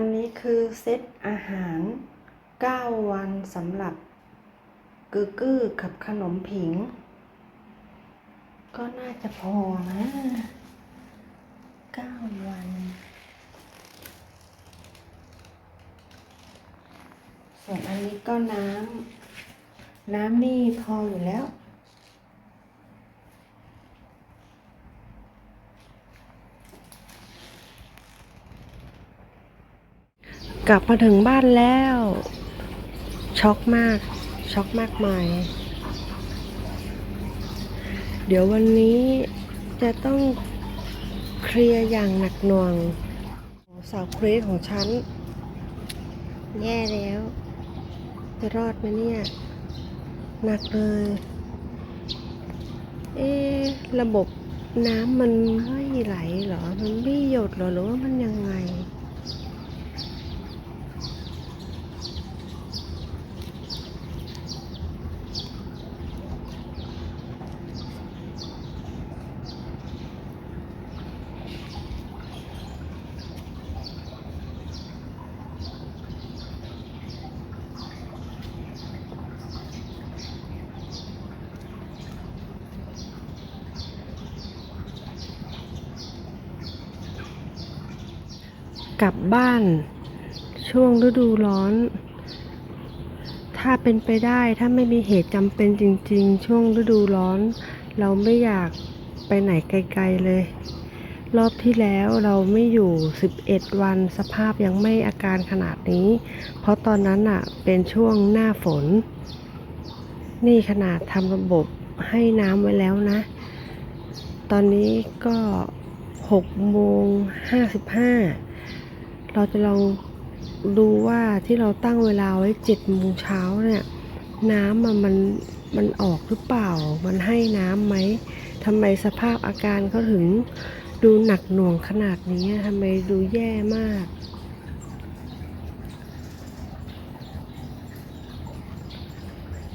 อันนี้คือเซตอาหาร 9 วันสำหรับกึกกือกับขนมผิง ก็น่าจะพอนะ 9 วัน ส่วนอันนี้ก็น้ำ น้ำนี่พออยู่แล้ว กลับมาถึงบ้านแล้ว ช็อกมาก ช็อกมากมาย เดี๋ยววันนี้จะต้องเคลียร์อย่างหนักหน่วงสาวเครสของฉัน แย่แล้ว จะรอดไหมเนี่ย หนักเลย เอ๊ระบบน้ำมันไม่ไหลหรอ มันไม่หยดหรอ หรือว่ามันยังไง กลับบ้าน ช่วงฤดูร้อน ถ้าเป็นไปได้ถ้าไม่มีเหตุจำเป็นจริง ๆ ช่วงฤดูร้อน เราไม่อยากไปไหนไกล ๆเลย รอบที่แล้วเราไม่อยู่ 11 วันสภาพยังไม่อาการขนาดนี้ เพราะตอนนั้นอะเป็นช่วงหน้าฝน นี่ขนาดทำระบบให้น้ำไว้แล้วนะ ตอนนี้ก็6โมง55 เราจะลองดูว่าที่เราตั้งเวลาไว้7โมงเช้าเนี่ย น้ำอะมันมันออกหรือเปล่า มันให้น้ำไหมทำไมสภาพอาการเขาถึงดูหนักหน่วงขนาดนี้ทำไมดูแย่มาก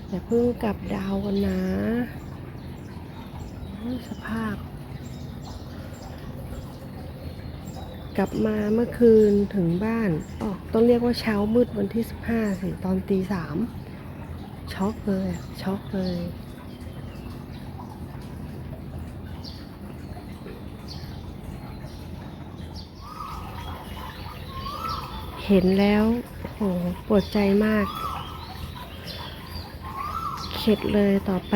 อย่าเพิ่งกลับดาวกันนะ สภาพ กลับมาเมื่อคืนถึงบ้านอ๋อต้องเรียกว่าเช้ามืดวันที่ 15สิตอนตีสามช็อกเลยช็อกเลยเห็นแล้วโหปวดใจมาก เข็ดเลยต่อไป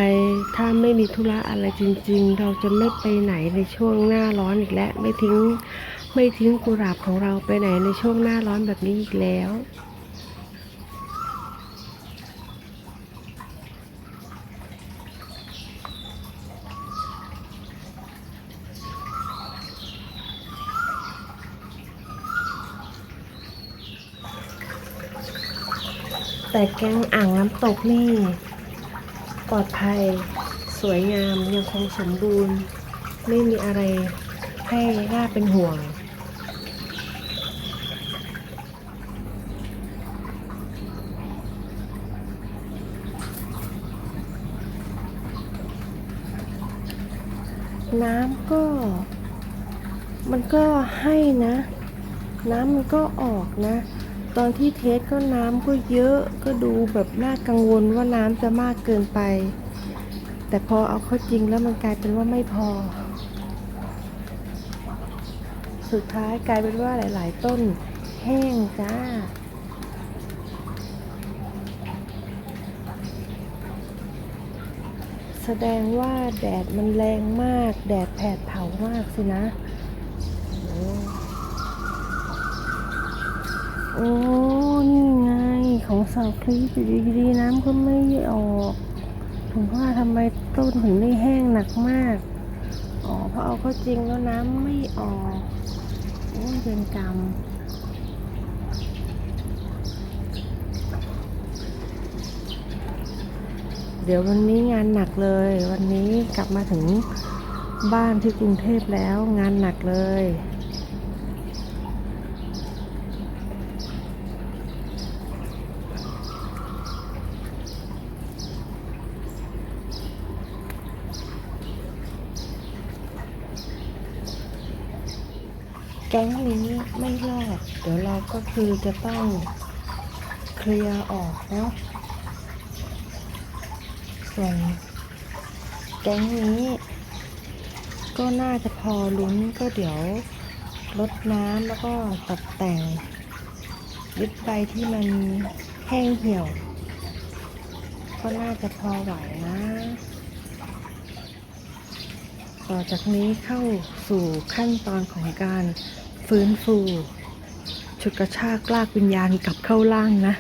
ถ้าไม่มีธุระอะไรจริง ๆ เราจะไม่ไปไหนในช่วงหน้าร้อนอีกแล้ว ไม่ทิ้ง ไม่ทิ้งกุหลาบของเราไปไหนในช่วงหน้าร้อนแบบนี้อีกแล้ว แต่แกงอ่างน้ำตกนี่ ปลอดภัย สวยงามยังคงสมบูรณ์ ไม่มีอะไรให้น่าเป็นห่วง น้ำก็ มันก็ให้นะ น้ำมันก็ออกนะ ตอนที่เทสก็น้ำก็เยอะก็ดูแบบน่ากังวลว่าน้ำจะมากเกินไป แต่พอเอาเข้าจริงแล้วมันกลายเป็นว่าไม่พอ สุดท้ายกลายเป็นว่าหลาย ๆ ต้นแห้งจ้า แสดงว่าแดดมันแรงมาก แดดแผดเผามากสินะโอ้นี่ไงของสาวคลีอยู่ดีๆน้ำก็ไม่ออกถึงว่าทำไมต้นถึงได้แห้งหนักมากอ๋อเพราะเอาเข้าจริงแล้วน้ำไม่ออกโอ้ยเป็นกรรม เดี๋ยววันนี้งานหนักเลย วันนี้กลับมาถึงบ้านที่กรุงเทพแล้วงานหนักเลย แก๊งนี้ไม่รอด เดี๋ยวเราก็คือจะต้องเคลียร์ออกเนาะ ส่วนแก๊งนี้ก็น่าจะพอลุ้นก็เดี๋ยวลดน้ำแล้วก็ตัดแต่ง ยึดใบที่มันแห้งเหี่ยว ก็น่าจะพอไหวนะ ต่อจากนี้เข้าสู่ขั้นตอนของการฟื้นฟูฉุดกระชากลากวิญญาณกลับเข้าร่างนะ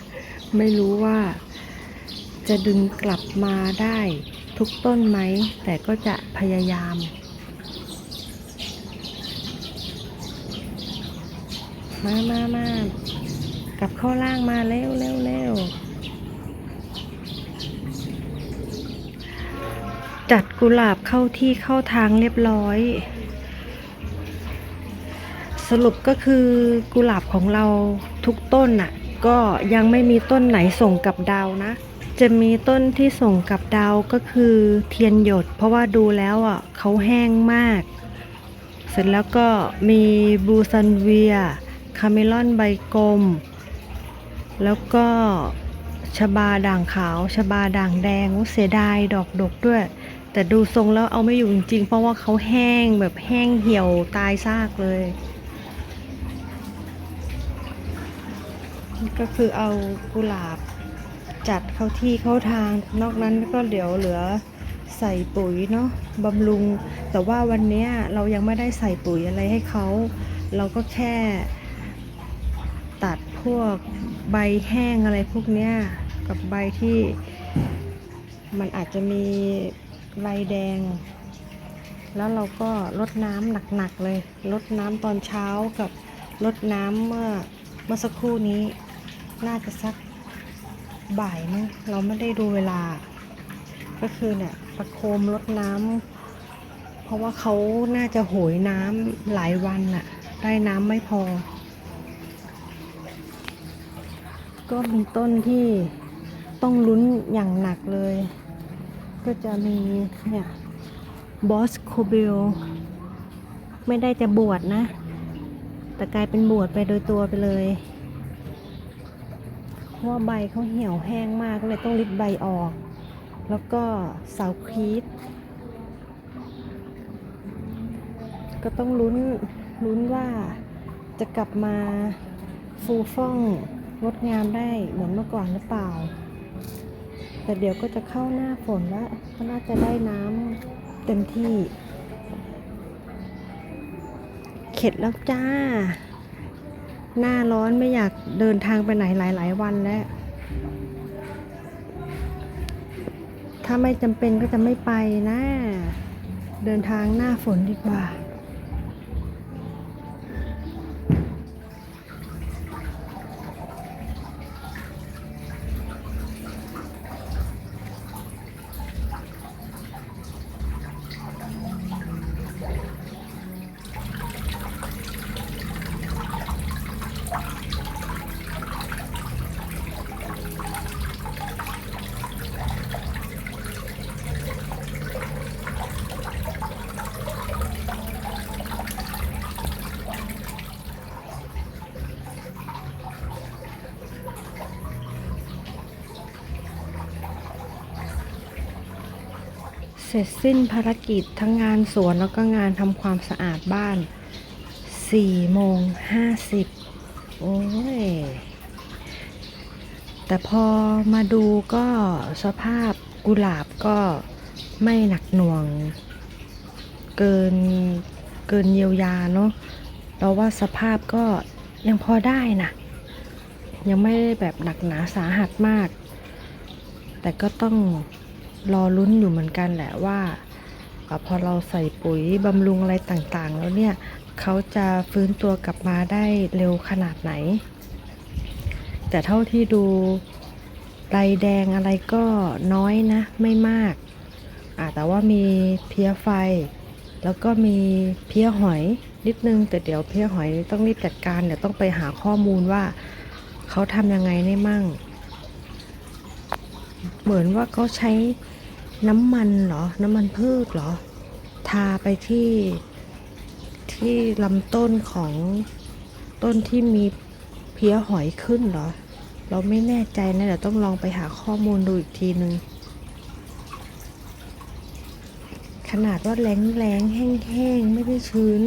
ไม่รู้ว่า จะดึงกลับมาได้ทุกต้นไหม แต่ก็จะพยายาม มามามากลับเข้าร่างมาเร็วเร็วเร็วจัดกุหลาบเข้าที่เข้าทางเรียบร้อย สรุปก็คือกุหลาบของเราทุกต้นน่ะ ก็ยังไม่มีต้นไหนส่งกับดาวนะ จะมีต้นที่ส่งกับดาวก็คือเทียนหยด เพราะว่าดูแล้วอะเขาแห้งมาก เสร็จแล้วก็มีบูซันเวียคาเมลอนใบกลม แล้วก็ชบาด่างขาวชบาด่างแดงโอ้เสียดายดอกดกด้วย แต่ดูทรงแล้วเอาไม่อยู่จริงๆ เพราะว่าเขาแห้งแบบแห้งเหี่ยวตายซากเลย ก็คือเอากุหลาบ จัดเข้าที่เข้าทาง นอกนั้นก็เดี๋ยวเหลือใส่ปุ๋ยเนาะบำรุง แต่ว่าวันนี้เรายังไม่ได้ใส่ปุ๋ยอะไรให้เขา เราก็แค่ตัดพวกใบแห้งอะไรพวกเนี้ยกับใบที่มันอาจจะมีใบแดง แล้วเราก็ลดน้ำหนักๆเลยลดน้ำตอนเช้ากับลดน้ำเมื่อเมื่อสักครู่นี้ น่าจะสัก บ่ายมั้งเราไม่ได้ดูเวลา ก็คือเนี่ยประโคมลดน้ำเพราะว่าเขาน่าจะโหยน้ำหลายวันน่ะ ได้น้ำไม่พอ ก็มีต้นที่ต้องลุ้นอย่างหนักเลย ก็จะมีเนี่ยบอสโคเบลไม่ได้จะบวชนะ แต่กลายเป็นบวชไปโดยตัวไปเลย ว่าใบเขาเหี่ยวแห้งมากก็เลยต้องริดใบออก แล้วก็เสาครีดก็ต้องลุ้นลุ้นว่าจะกลับมาฟูฟ่องงดงามได้เหมือนเมื่อก่อนหรือเปล่า แต่เดี๋ยวก็จะเข้าหน้าฝนแล้วก็น่าจะได้น้ำเต็มที่ เข็ดแล้วจ้า หน้าร้อนไม่อยากเดินทางไปไหนหลาย ๆ วันแล้ว ถ้าไม่จำเป็นก็จะไม่ไปนะ เดินทางหน้าฝนดีกว่า เสร็จสิ้นภารกิจทั้งงานสวนแล้วก็งานทำความสะอาดบ้าน4โมง50 โอ้ย แต่พอมาดูก็สภาพกุหลาบก็ไม่หนักหน่วง เกินเกินเยียวยาเนาะเราว่าสภาพก็ยังพอได้นะยังไม่ได้แบบหนักหนาสาหัสมาก แต่ก็ต้อง รอลุ้นอยู่เหมือนกันแหละว่าพอเราใส่ปุ๋ยบำรุงอะไรต่างๆ แล้วเนี่ยเขาจะฟื้นตัวกลับมาได้เร็วขนาดไหน แต่เท่าที่ดูใบแดงอะไรก็น้อยนะ ไม่มากอ่าแต่ว่ามีเพี้ยไฟ แล้วก็มีเพี้ยหอยนิดนึง แต่เดี๋ยวเพี้ยหอยต้องรีบจัดการเดี๋ยวต้องไปหาข้อมูลว่าเขาทำยังไงได้มั่ง เหมือนว่าเขาใช้ น้ำมันเหรอ น้ำมันพืชเหรอ ทาไปที่ที่ลำต้นของต้นที่มีเพี้ยหอยขึ้นเหรอ เราไม่แน่ใจนะเดี๋ยวต้องลองไปหาข้อมูลดูอีกทีนึง ขนาดว่าแรงแรงๆแห้งๆไม่ได้ชื้น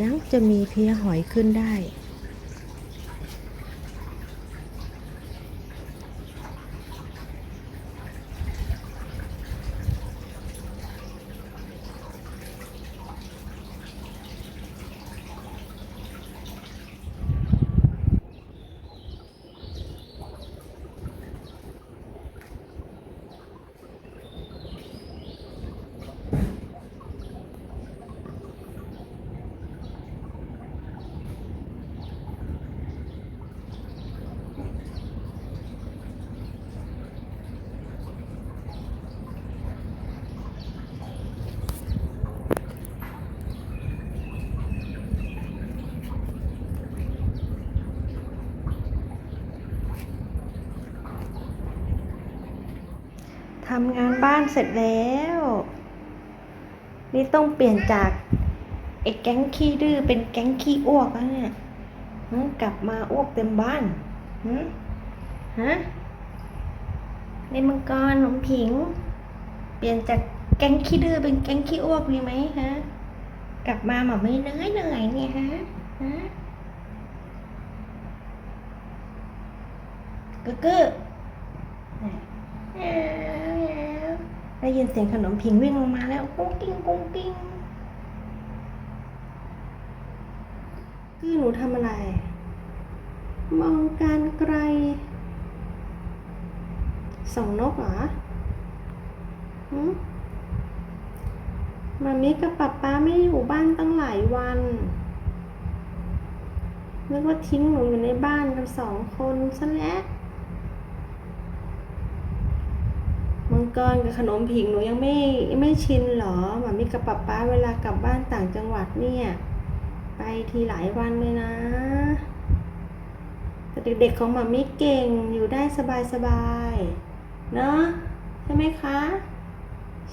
ยังจะมีเพี้ยหอยขึ้นได้ ทำงานบ้านเสร็จแล้ว นี่ต้องเปลี่ยนจากไอ้แก๊งขี้ดื้อเป็นแก๊งขี้อ้วกแล้วเนี่ยกลับมาอ้วกเต็มบ้านหึฮะในมังกรหนมผิง เปลี่ยนจากแก๊งขี้ดื้อเป็นแก๊งขี้อ้วกดีไหมฮะ กลับมาหมาไม่เหนื่อยเหนื่อยเนี่ยฮะฮะกึกกึ ได้ยินเสียงขนมผิงวิ่งลงมาแล้วกุ้งกิ้งกุ้งกิ้งคือหนูทำอะไร มองการไกลส่องนกเหรอมมามิกับป๊าป๊าไม่อยู่บ้านตั้งหลายวันนึกว่าทิ้งหนูอยู่ในบ้านกันสองคนซะแล้ว มังกรกับขนมผิงหนูยังไม่ไม่ชินหรอหมามิกับป๊าป๊าเวลากลับบ้านต่างจังหวัดเนี่ย ไปทีหลายวันเลยนะแต่เด็กๆของหมามิเก่งอยู่ได้สบายๆเนาะใช่ไหมคะ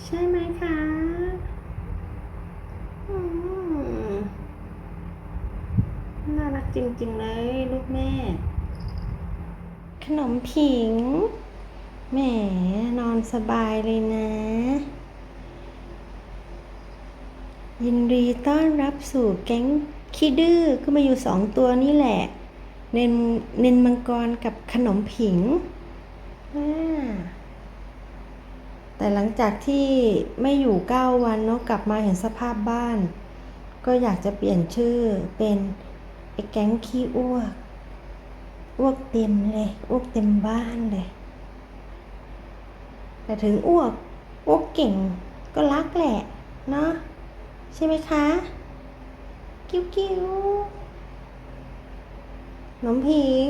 ใช่ไหมคะน่ารักจริงๆเลย ลูกแม่ ขนมผิง แหมนอนสบายเลยนะ ยินดีต้อนรับสู่แก๊งขี้ดื้อก็มาอยู่สองตัวนี่แหละ เนนเนนมังกรกับขนมผิง แต่หลังจากที่ไม่อยู่เก้าวันเนาะกลับมาเห็นสภาพบ้าน ก็อยากจะเปลี่ยนชื่อเป็นไอ้แก๊งขี้อ้วก อ้วกเต็มเลย อ้วกเต็มบ้านเลย แต่ถึงอ้วกอ้วกเก่งก็รักแหละเนาะใช่ไหมคะ กิ้วกิ้วน้องผิง